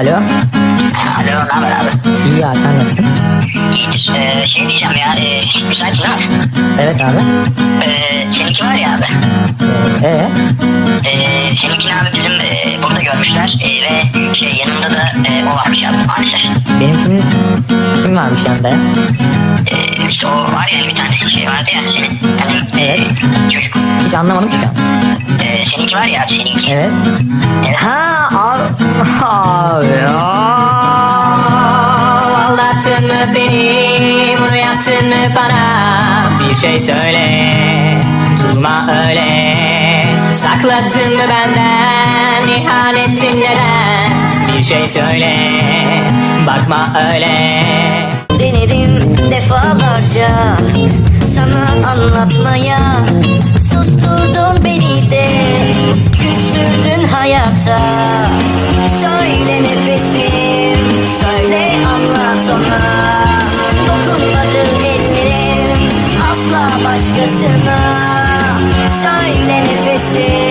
Alo. Alo ne haber abi? İyi ya sen nasılsın? İyidir. Ee, şey diyeceğim ya. E, müsaitin değil mi? Evet abi. Ee, seninki var ya abi. Ee, Ee, seninkini abi bizim e, burada görmüşler. E, ve şey yanında da e, o varmış abi maalesef. benimkinin kim varmış yanında ya? Ee, işte o var ya bir tane şey vardı ya senin. Hani, e, çocuk. Hiç anlamadım ki şu an. Ee, seninki var ya seninki. Evet. Evet. Ha abi. Abi. Aldattın mı beni? Bunu yaptın mı bana? Bir şey söyle. Durma öyle. Sakladın mı benden? İhanetin neden? Bir şey söyle. Bakma öyle. Denedim defalarca sana anlatmaya Susturdun beni de küstürdün hayata Dokunmadı ellerim asla başkasına. Söyle nefesim